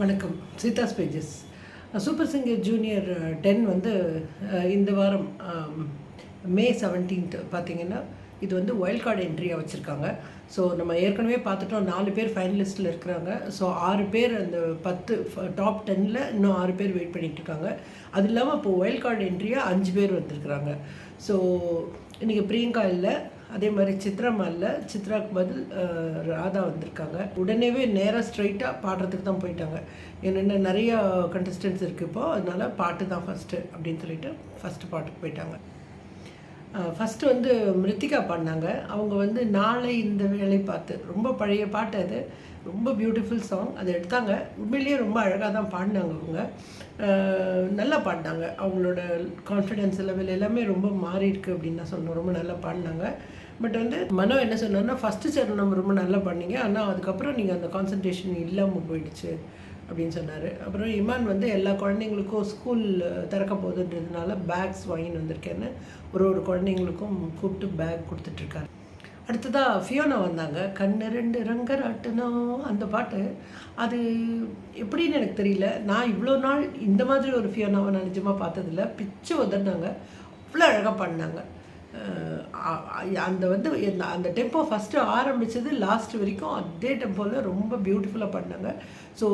வணக்கம். Seetha's pages super singer junior ten வந்து இந்த வாரம் மே செவன்டீன்த் பார்த்தீங்கன்னா இது வந்து ஒயில்ட் கார்டு என்ட்ரியாக வச்சுருக்காங்க. ஸோ நம்ம ஏற்கனவே பார்த்துட்டோம் நாலு பேர் ஃபைனலிஸ்ட்டில் இருக்கிறாங்க. ஸோ ஆறு பேர் அந்த பத்து டாப் டென்னில் இன்னும் ஆறு பேர் வெயிட் பண்ணிகிட்ருக்காங்க இருக்காங்க அது இல்லாமல் இப்போ ஒயில்ட் கார்டு என்ட்ரியாக அஞ்சு பேர் வந்திருக்கிறாங்க. ஸோ இன்றைக்கி பிரியங்கா இல்லை. அதே மாதிரி சித்ரா மாலில் சித்ராக்கு பதில் ராதா வந்திருக்காங்க. உடனேவே நேராக ஸ்ட்ரைட்டாக பாடுறதுக்கு தான் போயிட்டாங்க. என்னென்ன நிறைய கண்டஸ்டன்ஸ் இருக்குது இப்போ அதனால பாட்டு தான் ஃபஸ்ட்டு அப்படின்னு சொல்லிட்டு ஃபஸ்ட்டு பாட்டுக்கு போயிட்டாங்க. ஃபஸ்ட்டு வந்து மிருத்திகா பாடினாங்க. அவங்க வந்து நாளை இந்த வேலை பார்த்து ரொம்ப பழைய பாட்டு அது. ரொம்ப பியூட்டிஃபுல் சாங் அதை எடுத்தாங்க. உண்மையிலேயே ரொம்ப அழகாக தான் பாடினாங்க அவங்க. நல்லா பாடினாங்க. அவங்களோட கான்ஃபிடென்ஸ் லெவல் எல்லாமே ரொம்ப மாறி இருக்கு அப்படின்னு தான் சொன்னோம் ரொம்ப நல்லா பாடினாங்க. பட் வந்து மனோ என்ன சொன்னார்னா ஃபஸ்ட்டு சரணம் ரொம்ப நல்லா பண்ணீங்க ஆனால் அதுக்கப்புறம் நீங்கள் அந்த கான்சன்ட்ரேஷன் இல்லாமல் போயிடுச்சு அப்படின்னு சொன்னார். அப்புறம் இமான் வந்து எல்லா குழந்தைங்களுக்கும் ஸ்கூல் திறக்க போகுதுன்றதுனால பேக்ஸ் வாங்கின்னு வந்திருக்கேன்னு ஒரு ஒரு குழந்தைங்களுக்கும் கூப்பிட்டு பேக் கொடுத்துட்ருக்காரு அடுத்ததாக ஃபியோனா வந்தாங்க. கண்ணு ரெண்டு ரங்கராட்டுனோம் அந்த பாட்டு. அது எப்படின்னு எனக்கு தெரியல. நான் இவ்வளோ நாள் இந்த மாதிரி ஒரு ஃபியோனாவை நான் நிஜமாக பார்த்ததில்ல. பிச்சு உதறினாங்க அவ்வளோ அழகாக பாடினாங்க. அ- அந்த வந்து அந்த டெம்போ ஃபஸ்ட்டு ஆரம்பித்தது லாஸ்ட் வரைக்கும் அதே டெம்போவில் ரொம்ப பியூட்டிஃபுல்லாக பண்ணாங்க ஸோ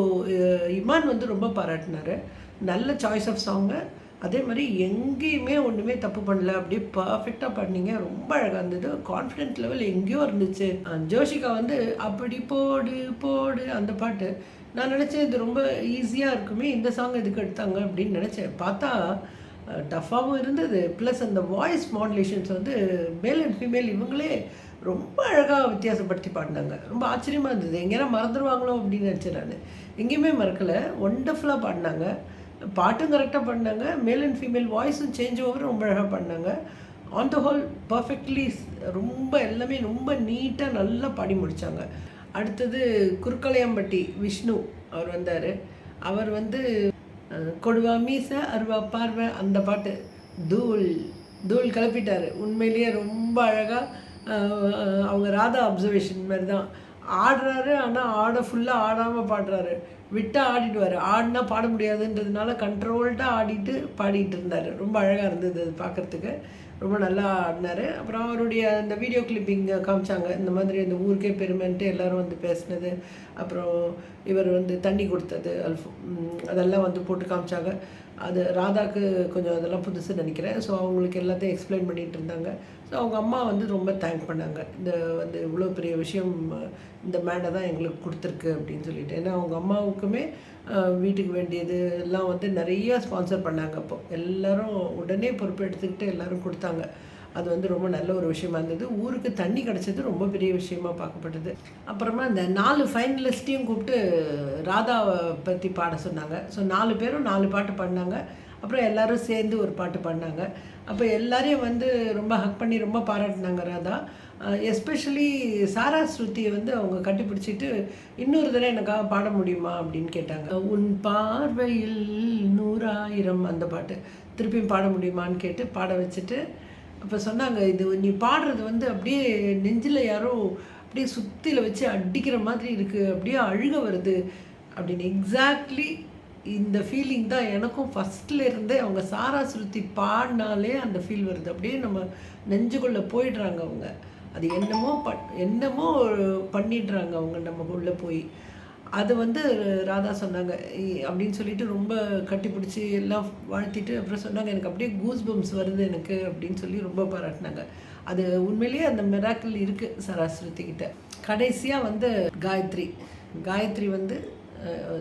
இமான் வந்து ரொம்ப பாராட்டினாரு. நல்ல சாய்ஸ் ஆஃப் சாங்கு அதே மாதிரி எங்கேயுமே ஒன்றுமே தப்பு பண்ணல. அப்படியே பர்ஃபெக்டாக பண்ணீங்க. ரொம்ப அழகாக இருந்தது. கான்ஃபிடென்ட் லெவல் எங்கேயோ இருந்துச்சு. ஜோஷிகா வந்து அப்படி போடு போடு அந்த பாட்டு. நான் நினச்சேன் இது ரொம்ப ஈஸியாக இருக்குமே இந்த சாங் எதுக்கு எடுத்தாங்க அப்படின்னு நினச்சேன். பார்த்தா டஃப்பாகவும் இருந்தது. ப்ளஸ் அந்த வாய்ஸ் மாடுலேஷன்ஸ் வந்து மேல் அண்ட் ஃபீமேல் இவங்களே ரொம்ப அழகாக வித்தியாசப்படுத்தி பாடினாங்க. ரொம்ப ஆச்சரியமாக இருந்தது. எங்கேனா மறந்துடுவாங்களோ அப்படின்னு நினச்சேன் நான். எங்கேயுமே மறக்கலை. ஒண்டர்ஃபுல்லாக பாடினாங்க. பாட்டும் கரெக்டாக பண்ணாங்க. மேல் அண்ட் ஃபீமேல் வாய்ஸும் சேஞ்ச் ஓவரும் ரொம்ப அழகாக பண்ணாங்க. ஆன் த ஹோல் பர்ஃபெக்ட்லி ரொம்ப எல்லாமே ரொம்ப நீட்டாக நல்லா பாடி முடித்தாங்க அடுத்தது குறுக்கலையம்பட்டி விஷ்ணு அவர் வந்தார். அவர் வந்து கொடுவா மீச அருவா பார்வை அந்த பாட்டு தூள் தூள் கிளப்பிட்டார். உண்மையிலேயே ரொம்ப அழகாக அவங்க ராதா அப்சர்வேஷன் மாதிரி தான். ஆடுறாரு ஆனால் ஆட ஃபுல்லாக ஆடாமல் பாடுறாரு. விட்டால் ஆடிடுவார் ஆடினா பாட முடியாதுன்றதுனால கண்ட்ரோல்டாக ஆடிட்டு பாடிட்டு இருந்தார். ரொம்ப அழகாக இருந்தது அது பார்க்குறதுக்கு ரொம்ப நல்லா ஆடினார். அப்புறம் அவருடைய அந்த வீடியோ கிளிப்பிங் காமிச்சாங்க. இந்த மாதிரி இந்த ஊருக்கே பெருமைன்ட்டு எல்லாரும் வந்து பேசினது. அப்புறம் இவர் வந்து தண்ணி கொடுத்தது அல்ஃபோ அதெல்லாம் வந்து போட்டு காமிச்சாங்க. அது ராதாக்கு கொஞ்சம் அதெல்லாம் புதுசு நினைக்கிறேன். ஸோ அவங்களுக்கு எல்லாத்தையும் எக்ஸ்பிளைன் பண்ணிகிட்டு இருந்தாங்க. ஸோ அவங்க அம்மா வந்து ரொம்ப தேங்க் பண்ணாங்க. இந்த வந்து இவ்வளோ பெரிய விஷயம் இந்த மேடை தான் எங்களுக்கு கொடுத்துருக்கு அப்படின்னு சொல்லிட்டு. ஏன்னா அவங்க அம்மாவுக்குமே வீட்டுக்கு வேண்டியது எல்லாம் வந்து நிறைய ஸ்பான்சர் பண்ணாங்க அப்போ. எல்லோரும் உடனே பொறுப்பு எடுத்துக்கிட்டு எல்லாரும் கொடுத்தாங்க. அது வந்து ரொம்ப நல்ல ஒரு விஷயமா இருந்தது. ஊருக்கு தண்ணி கிடச்சது ரொம்ப பெரிய விஷயமா பார்க்கப்பட்டது. அப்புறமா இந்த நாலு ஃபைனலிஸ்ட்டையும் கூப்பிட்டு ராதாவை பற்றி பாட சொன்னாங்க. ஸோ நாலு பேரும் நாலு பாட்டு பாடினாங்க. அப்புறம் எல்லாரும் சேர்ந்து ஒரு பாட்டு பாடினாங்க. அப்போ எல்லாரையும் வந்து ரொம்ப ஹக் பண்ணி ரொம்ப பாராட்டினாங்க ராதா. எஸ்பெஷலி சாரா ஸ்ருதியை வந்து அவங்க கட்டிப்பிடிச்சிட்டு இன்னொரு தடவை எனக்காக பாட முடியுமா அப்படின்னு கேட்டாங்க. உன் பார்வையில் நூறாயிரம் அந்த பாட்டு. திருப்பியும் பாட முடியுமான்னு கேட்டு பாட வச்சுட்டு அப்போ சொன்னாங்க இது நீ பாடுறது வந்து அப்படியே நெஞ்சில் யாரோ அப்படியே சுத்தியில் வச்சு அடிக்கிற மாதிரி இருக்குது அப்படியே அழுக வருது அப்படின்னு. எக்ஸாக்ட்லி இந்த ஃபீலிங் தான் எனக்கும் ஃபஸ்ட்டில் இருந்தே அவங்க சாரா சுருத்தி பாடினாலே அந்த ஃபீல் வருது. அப்படியே நம்ம நெஞ்சுக்குள்ளே போயிடுறாங்க அவங்க. அது என்னமோ ப என்னமோ பண்ணிடுறாங்க அவங்க நம்ம உள்ளே போய். அது வந்து ராதா சொன்னாங்க. அப்படின்னு சொல்லிட்டு ரொம்ப கட்டிப்பிடிச்சி எல்லாம் வாழ்த்திட்டு அப்புறம் சொன்னாங்க எனக்கு அப்படியே கூஸ் பம்ஸ் வருது எனக்கு அப்படின்னு சொல்லி ரொம்ப பாராட்டினாங்க. அது உண்மையிலேயே அந்த மிராக்கிள் இருக்குது சராஸ்வதி கிட்ட. கடைசியாக வந்து காயத்ரி. காயத்ரி வந்து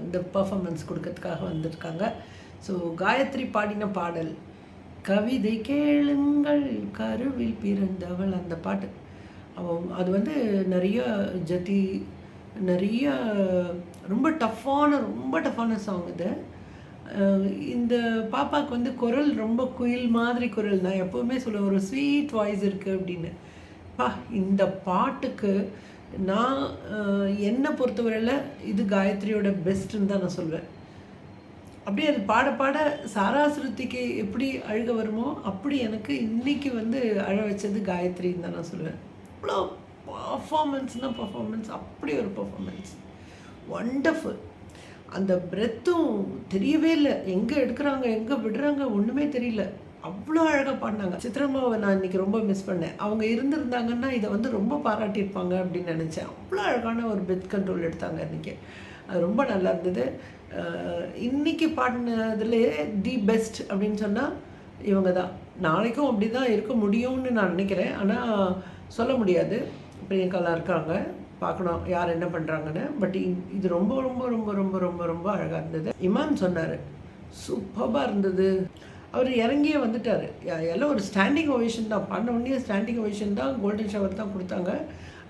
இந்த பர்ஃபார்மன்ஸ் கொடுக்கறதுக்காக வந்திருக்காங்க. ஸோ காயத்ரி பாடின பாடல் கவிதை கேளுங்கள் கருவில் பிறந்தவள் அந்த பாட்டு. அவன் அது வந்து நிறைய ஜதி நிறைய ரொம்ப டஃப்பான ரொம்ப டஃப்பான சாங் இது. இந்த பாப்பாவுக்கு வந்து குரல் ரொம்ப குயில் மாதிரி குரல். நான் எப்போவுமே சொல்லுவேன் ஒரு ஸ்வீட் வாய்ஸ் இருக்குது அப்படின்னு. பா இந்த பாட்டுக்கு நான் என்னை பொறுத்தவரையில் இது காயத்ரியோட பெஸ்ட்டுன்னு தான் நான் சொல்வேன். அப்படியே அது பாட பாட சாராசிருத்திக்கு எப்படி அழுக வருமோ அப்படி எனக்கு இன்னைக்கு வந்து அழ வச்சது காயத்ரின்னு தான் நான் சொல்லுவேன் அவ்வளோ பர்ஃபார்மன்ஸ்னால் பர்ஃபார்மன்ஸ் அப்படி ஒரு பர்ஃபார்மன்ஸ் ஒண்டர்ஃபுல் அந்த பிரெத்தும் தெரியவே இல்லை. எங்கே எடுக்கிறாங்க எங்கே விடுறாங்க ஒன்றுமே தெரியல. அவ்வளோ அழகாக பாடினாங்க. சித்ரம்மாவை நான் இன்னைக்கு ரொம்ப மிஸ் பண்ணேன். அவங்க இருந்திருந்தாங்கன்னா இதை வந்து ரொம்ப பாராட்டியிருப்பாங்க அப்படின்னு நினச்சேன். அவ்வளோ அழகான ஒரு பெத் கண்ட்ரோல் எடுத்தாங்க இன்றைக்கி அது ரொம்ப நல்லா இருந்தது. இன்றைக்கி பாடினதுலேயே தி பெஸ்ட் அப்படின்னு சொன்னால் இவங்க தான். நாளைக்கும் அப்படி தான் இருக்க முடியும்னு நான் நினைக்கிறேன். ஆனால் சொல்ல முடியாது. பிரியங்காலாம் இருக்காங்க. பார்க்கணும் யார் என்ன பண்ணுறாங்கன்னு பட் இது ரொம்ப ரொம்ப ரொம்ப ரொம்ப ரொம்ப ரொம்ப அழகாக இருந்தது. இமான் சொன்னார் சூப்பராக இருந்தது. அவர் இறங்கியே வந்துட்டார். எல்லாம் ஒரு ஸ்டாண்டிங் ஒவேஷன் தான். பண்ண உடனே ஸ்டாண்டிங் ஒவேஷன் தான் கோல்டன் ஷவர் தான் கொடுத்தாங்க.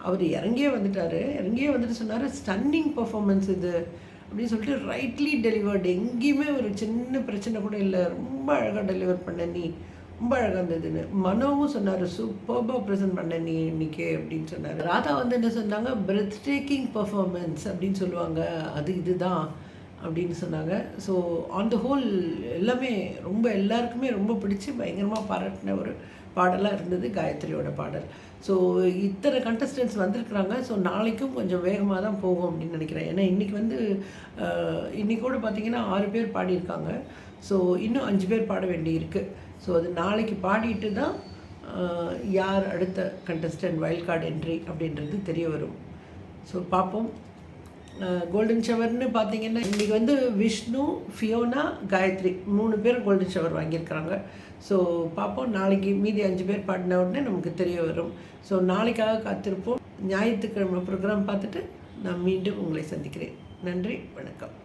அவர் இறங்கியே வந்துட்டார். இறங்கியே வந்துட்டு சொன்னார் ஸ்டன்னிங் பர்ஃபார்மன்ஸ் இது. அப்படின்னு சொல்லிட்டு ரைட்லி டெலிவர்டு எங்கேயுமே ஒரு சின்ன பிரச்சனை கூட இல்லை. ரொம்ப அழகாக டெலிவர் பண்ண நீ. ரொம்ப அழகாக இருந்ததுன்னு. மனோவும் சொன்னார் சூப்பர்பாக ப்ரெசென்ட் பண்ண நீ இன்னைக்கு அப்படின்னு சொன்னார். ராதா வந்து என்ன சொன்னாங்க பிரெத் டேக்கிங் பர்ஃபார்மன்ஸ் அப்படின்னு சொல்லுவாங்க. அது இதுதான் அப்படின்னு சொன்னாங்க. ஸோ ஆன் த ஹோல் எல்லாமே ரொம்ப எல்லாருக்குமே ரொம்ப பிடிச்சி பயங்கரமாக பாராட்டின ஒரு பாடலாக இருந்தது காயத்ரியோட பாடல். ஸோ இத்தனை கண்டஸ்டன்ஸ் வந்திருக்கிறாங்க. ஸோ நாளைக்கும் கொஞ்சம் வேகமாக தான் போகும் அப்படின்னு நினைக்கிறேன். ஏன்னா இன்றைக்கி வந்து அஹ், கூட பார்த்தீங்கன்னா ஆறு பேர் பாடியிருக்காங்க. ஸோ இன்னும் அஞ்சு பேர் பாட வேண்டி இருக்குது ஸோ அது நாளைக்கு பாடிட்டு தான் யார் அடுத்த கண்டஸ்டன்ட் வைல்ட் கார்டு என்ட்ரி அப்படின்றது தெரிய வரும். ஸோ பார்ப்போம். கோல்டன் ஷவர்னு பார்த்தீங்கன்னா இன்றைக்கி வந்து விஷ்ணு ஃபியோனா காயத்ரி மூணு பேர் கோல்டன் ஷவர் வாங்கியிருக்கிறாங்க. ஸோ பார்ப்போம். நாளைக்கு மீதி அஞ்சு பேர் பாடின உடனே நமக்கு தெரிய வரும். ஸோ நாளைக்காக காத்திருப்போம். ஞாயிற்றுக்கிழமை ப்ரோக்ராம் பார்த்துட்டு நான் மீண்டும் உங்களை சந்திக்கிறேன். நன்றி. வணக்கம்.